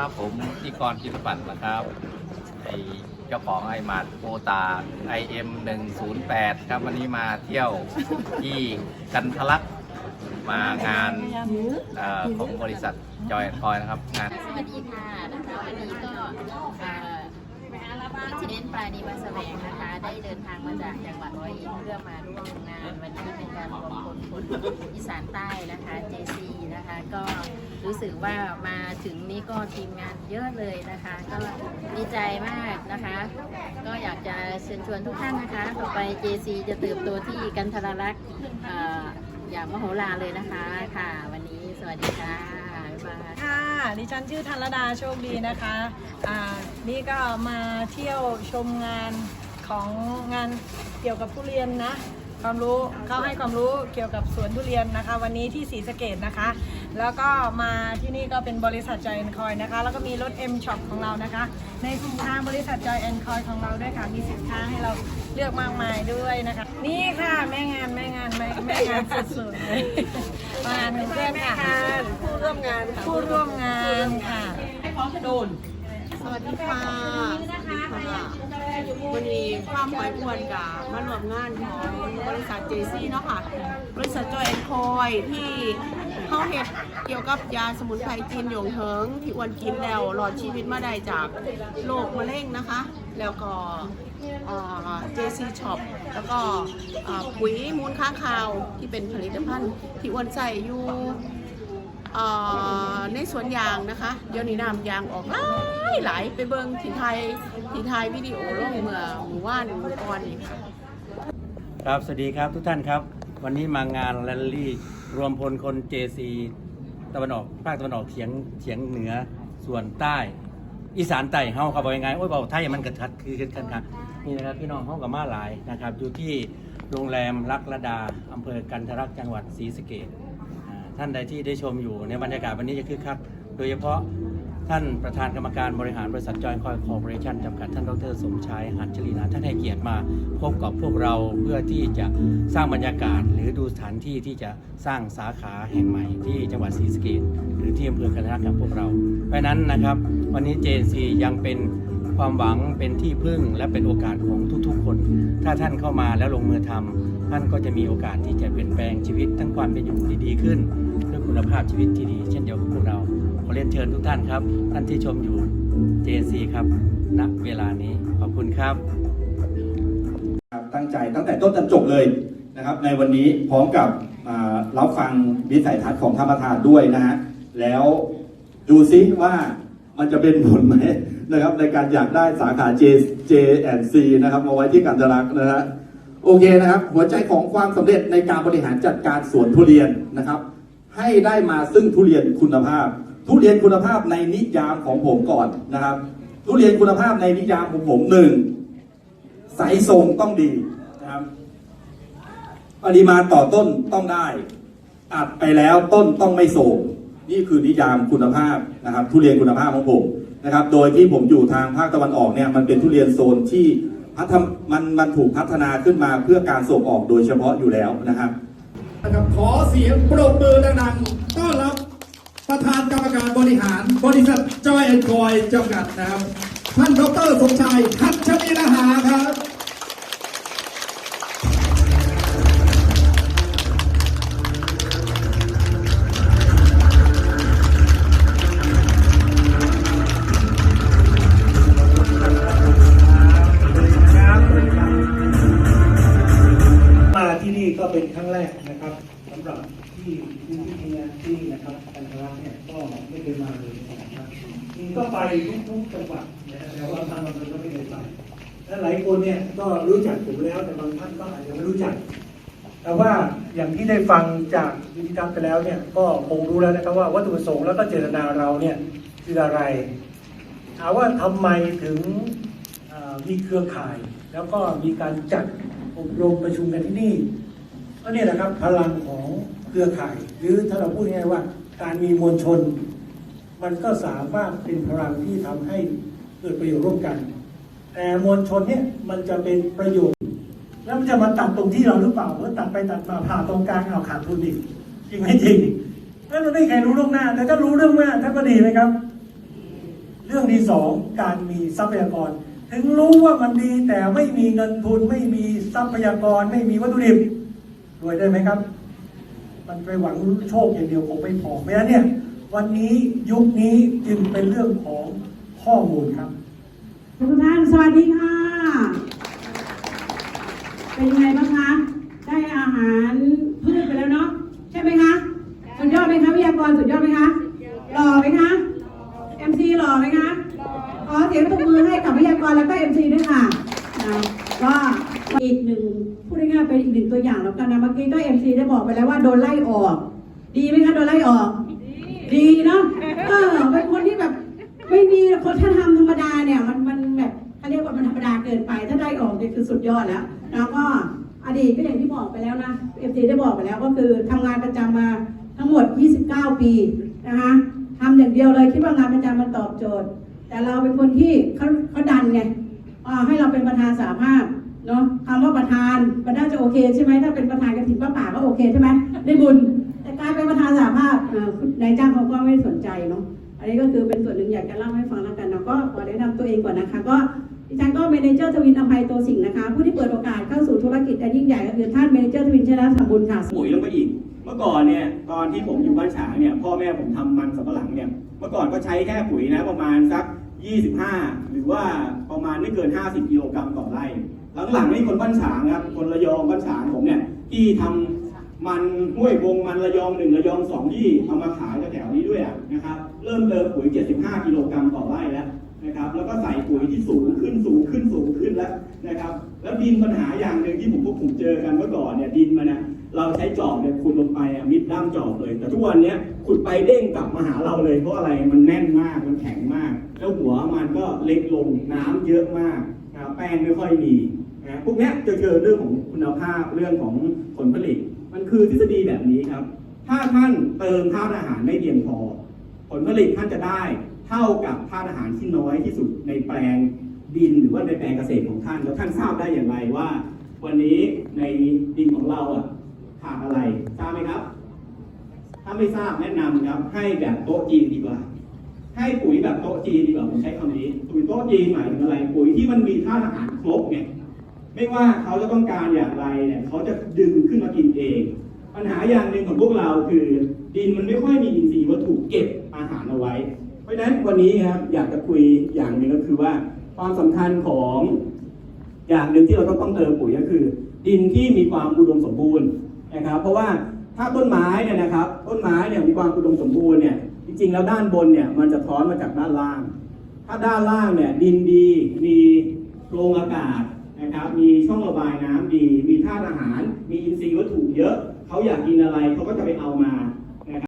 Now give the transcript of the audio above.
ับผมนิกรกิตปัตย์นะครับไอเจ้าของไอมาดโปตา IM 108ครับวันนี้มาเที่ยวที่กันทะลักมางานเอ่อของบริษัทจอยคอยนะครับงาน สวัสดีค่ะนะคะวันนี้ก็อ่อ อินซิเดนต์ปลาดีมาแสวงนะคะ ได้เดินทางมาจากจังหวัดร้อยเอ็ดเพื่อมาร่วมงาน วันนี้เป็นการรวมพลคนอีสานใต้นะคะ JC นะคะ ก็รู้สึกว่ามาถึงนี้ก็ทีมงานเยอะเลยนะคะ ก็ดีใจมากนะคะ ก็อยากจะเชิญชวนทุกท่านนะคะ ต่อไป JC จะเติบโตที่กันทรลักษณ์อย่างมโหฬารเลยนะคะค่ะ วันนี้สวัสดีค่ะ ค่ะดิฉันชื่อธันรดาโชคดีนะคะอ่านี่ก็มาเที่ยวชมงานของงานเกี่ยวกับทุเรียนนะ ความรู้เขาให้ความรู้เกี่ยวกับสวนทุเรียนนะคะ วันนี้ที่ศรีสะเกดนะคะ แล้วก็มาที่นี่ก็เป็นบริษัทจอยแอนคอยนะคะ แล้วก็มีรถ M Shop ของเรานะคะ ในสินค้าบริษัทจอยแอนคอยของเราด้วยค่ะ มีสินค้าให้เราเลือกมากมายด้วยนะคะ นี่ค่ะแม่งานแม่งานแม่แม่งานสุดๆเลยมางานของเพื่อนค่ะผู้ ร่วมงานค่ะผู้ร่วมงานค่ะ สวัสดีค่ะวันนี้ความหอยอ้วนกับมาร่วมงานของบริษัทเจซี่เนาะค่ะ บริษัทจอยแอนคอยที่เข้าเห็ดเกี่ยวกับยาสมุนไพรจีนหยงเฮิงที่อ้วนกินแล้วหลอดชีวิตมาได้จากโรคมะเร็งนะคะ แล้วก็เจซี่ช็อปแล้วก็อ่าปุ๋ยมูลค้างคาวที่เป็นผลิตภัณฑ์ที่อ้วนใส่อยู่เอ่อ ในสวนยางนะคะ เดี๋ยวนี้น้ำยางออกหลายหลายไปเบิงที่ไทยที่ไทยวิดีโอลงเมื่อหมู่ว่านเมื่ก่อนนี่ค่ะครับสวัสดีครับทุกท่านครับ วันนี้มางานแรลลี่ รวมพลคน JC ตะวันออกภาคตะวันออกเฉียงเฉียงเหนือส่วนใต้ อีสานใต้เฮาครับบอกยังไงโอ้ยเบาไทยมันกระชัดคือกันครับนี่นะครับพี่น้องเฮากับมาหลายนะครับอยู่ที่โรงแรมลักระดาอำเภอกันทรลักษณ์จังหวัดศรีสะเกษ ท่านใดที่ได้ชมอยู่ในบรรยากาศวันนี้จะคึกคักโดยเฉพาะท่านประธานกรรมการบริหารบริษัทจอยคอยคอร์ปอเรชั่นจำกัดท่านดรสมชายหันชลีนาท่านให้เกียรติมาพบกับพวกเราเพื่อที่จะสร้างบรรยากาศ หรือดูสถานที่ที่จะสร้างสาขาแห่งใหม่ที่จังหวัดศรีสะเกษหรือที่อำเภอกันทรลักษณ์กับพวกเรา เพราะนั้นนะครับ วันนี้ JC ยังเป็นความหวังเป็นที่พึ่งและเป็นโอกาสของทุกๆคน ถ้าท่านเข้ามาแล้วลงมือทำ ท่านก็จะมีโอกาสที่จะเปลี่ยนแปลงชีวิตทั้งความเป็นอยู่ที่ดีขึ้นเพื่อคุณภาพชีวิตที่ดี เช่นเดียวกับพวกเราขอเรียนเชิญทุกท่านครับ ท่านที่ชมอยู่ JC ครับณเวลานี้ขอบคุณครับ ตั้งใจตั้งแต่ต้นจนจบเลยนะครับในวันนี้พร้อมกับรับฟังวิสัยทัศน์ของท่านประธานด้วยนะฮะแล้วดูซิว่ามันจะเป็นผลไหมนะครับในการอยากได้สาขา J J C นะครับมาไว้ที่กันจรักษ์นะฮะ โอเคนะครับ หัวใจของความสำเร็จในการบริหารจัดการสวนทุเรียนนะครับ ให้ได้มาซึ่งทุเรียนคุณภาพ ทุเรียนคุณภาพในนิยามของผมก่อนนะครับ ทุเรียนคุณภาพในนิยามของผมหนึ่งไซส์ทรงต้องดีนะครับ ปริมาณต่อต้นต้องได้อัดไปแล้วต้นต้องไม่โศกนี่คือนิยามคุณภาพนะครับ ทุเรียนคุณภาพของผมนะครับ โดยที่ผมอยู่ทางภาคตะวันออกเนี่ยมันเป็นทุเรียนโซนที่ พัฒมันมันถูกพัฒนาขึ้นมาเพื่อการส่งออกโดยเฉพาะอยู่แล้วนะครับนะครับขอเสียงปรบมือดังๆ ต้อนรับประธานกรรมการบริหารบริษัทจอยแอนด์คอยจำกัดนะครับ ท่านดรสมชายทัชมีนาหาครับ กันทรักเนี่ยก็ไม่เคยมาเลยนะครับจริงก็ไปทุกๆจังหวัดนะครับแต่ว่าทางอำเภอก็ไม่เคยไปและหลายคนเนี่ยก็รู้จักผมแล้วแต่บางท่านก็อาจจะไม่รู้จัก แต่ว่าอย่างที่ได้ฟังจากวิธีการไปแล้วเนี่ยก็คงรู้แล้วนะครับว่าวัตถุประสงค์แล้วก็เจตนาเราเนี่ยคืออะไรถามว่าทำไมถึงมีเครือข่าย แล้วก็มีการจัดอบรมประชุมกันที่นี่ก็เนี่ยแหละครับพลังของเครือข่าย หรือถ้าเราพูดง่ายว่า การมีมวลชน มันก็สามารถเป็นพลังที่ทำให้เกิดประโยชน์ร่วมกัน แต่มวลชนเนี่ยมันจะเป็นประโยชน์ แล้วมันจะมาตัดตรงที่เราหรือเปล่าเพราะตัดไปตัดมาผ่าตรงกลางเอาขาดทุนอีกจริงไหมจริงนั่นมันไม่ใครรู้ล่วงหน้า แต่ถ้ารู้เรื่องหน้าท่านก็ดีไหมครับ เรื่องที่สองการมีทรัพยากร ถึงรู้ว่ามันดีแต่ไม่มีเงินทุน ไม่มีทรัพยากร ไม่มีวัตถุดิบรวยได้ไหมครับ มันไปหวังโชคอย่างเดียวคงไม่พอเพราะฉะนั้นเนี่ยวันนี้ยุคนี้จึงเป็นเรื่องของข้อมูลครับทุกท่านสวัสดีค่ะ เป็นยังไงบ้างคะได้อาหารพืชไปแล้วเนาะใช่ไหมคะสุดยอดไหมคะวิทยากรสุดยอดไหมคะหล่อไหมคะ MC หล่อไหมคะขอเสียงตบมือให้กับวิทยากรแล้วก็ MC ด้วยค่ะนะก็ อีกหนึ่งพูดง่ายๆเป็นอีกหนึ่งตัวอย่างแล้วกันนะเมื่อกี้ก็ MC ได้บอกไปแล้วว่าโดนไล่ออก ดีไหมคะโดนไล่ออก ดีเนาะเออเป็นคนที่แบบไม่มีคนถ้าทำธรรมดาเนี่ยมันมันแบบเขาเรียกว่ามันธรรมดาเกินไป ถ้าได้ออกเนี่ยคือสุดยอดแล้ว แล้วก็อดีตก็อย่างที่บอกไปแล้วนะเอฟซีได้บอกไปแล้วก็คือทำงานประจำมาทั้งหมด 29 ปีนะคะทำอย่างเดียวเลยคิดว่างานประจำมันตอบโจทย์ แต่เราเป็นคนที่เขาเขาดันไงอ่าให้เราเป็นประธานสาภาพ เนาะคำว่าประธานมันน่าจะโอเคใช่ไหมถ้าเป็นประธานกระถิ่นป้าป่าก็โอเคใช่ไหมได้บุญแต่กลายเป็นประธานสาภาพนายจ้างเขาก็ไม่สนใจเนาะอันนี้ก็คือเป็นส่วนหนึ่งอยากจะเล่าให้ฟังแล้วกันเนาะก็ขอแนะนำตัวเองก่อนนะคะ ก็ดิฉันก็เมนเจอร์ทวินอภัยโตสิงห์นะคะ ผู้ที่เปิดโอกาสเข้าสู่ธุรกิจอันยิ่งใหญ่ก็คือท่านเมนเจอร์ทวินชนะสมบุญค่ะปุ๋ยลงไปอีก เมื่อก่อนเนี่ยตอนที่ผมอยู่บ้านฉางเนี่ยพ่อแม่ผมทำมันสำปะหลังเนี่ยเมื่อก่อนก็ใช้แค่ปุ๋ยนะประมาณสัก 25 หรือว่าประมาณไม่เกิน 50กิโลกรัมต่อไร่ หลังๆนี่คนบ้านฉางครับ คนระยองบ้านฉางผมเนี่ย ที่ทำมันห้วยวงมันระยองหนึ่งระยองสองที่เอามาขายแถวๆนี้ด้วยะนะครับ เริ่มเติมปุ๋ย 75 กิโลกรัมต่อไร่แล้วนะครับ แล้วก็ใส่ปุ๋ยที่สูงขึ้นสูงขึ้นสูงขึ้นแล้วนะครับ แล้วดินปัญหาอย่างหนึ่งที่ผมพวกผมเจอกันเมื่อก่อนเนี่ยดินมันนะเราใช้จอบเนี่ยขุดลงไปอะมิดด้ามจอบเลย แต่ทุกวันเนี้ยขุดไปเด้งกลับมาหาเราเลยเพราะอะไรมันแน่นมากมันแข็งมาก แล้วหัวมันก็เล็กลงน้ำเยอะมากนะครับแป้งไม่ค่อยมี นะพวกนี้จะเจอเรื่องของคุณภาพเรื่องของผลผลิต มันคือทฤษฎีแบบนี้ครับ ถ้าท่านเติมธาตุอาหารไม่เพียงพอ ผลผลิตท่านจะได้เท่ากับธาตุอาหารที่น้อยที่สุดในแปลงดินหรือว่าในแปลงเกษตรของท่าน แล้วท่านทราบได้อย่างไรว่า วันนี้ในดินของเราอะขาดอะไรทราบไหมครับ ถ้าไม่ทราบแนะนำครับให้แบบโต๊ะจีนดีกว่า ให้ปุ๋ยแบบโต๊ะจีนดีกว่าผมใช้คำนี้ปุ๋ยโต๊ะจีนหมายถึงอะไร ปุ๋ยที่มันมีธาตุอาหารครบไง ไม่ว่าเขาจะต้องการอย่างไรเนี่ยเขาจะดึงขึ้นมากินเอง ปัญหาอย่างหนึ่งของพวกเราคือ ดินมันไม่ค่อยมีอินทรีย์วัตถุเก็บอาหารเอาไว้ เพราะฉะนั้นวันนี้ครับอยากจะคุยอย่างหนึ่งก็คือว่า ความสำคัญของอย่างหนึ่งที่เราต้องต้องเติมปุ๋ยก็คือ ดินที่มีความอุดมสมบูรณ์นะครับ เพราะว่าถ้าต้นไม้เนี่ยนะครับ ต้นไม้เนี่ยมีความอุดมสมบูรณ์เนี่ยจริงๆแล้วด้านบนเนี่ยมันจะท้อนมาจากด้านล่าง ถ้าด้านล่างเนี่ยดินดีมีโพรงอากาศ นะครับ มีช่องระบายน้ำดี มีธาตุอาหาร มีอินทรีย์วัตถุเยอะ เขาอยากกินอะไรเขาก็จะไปเอามา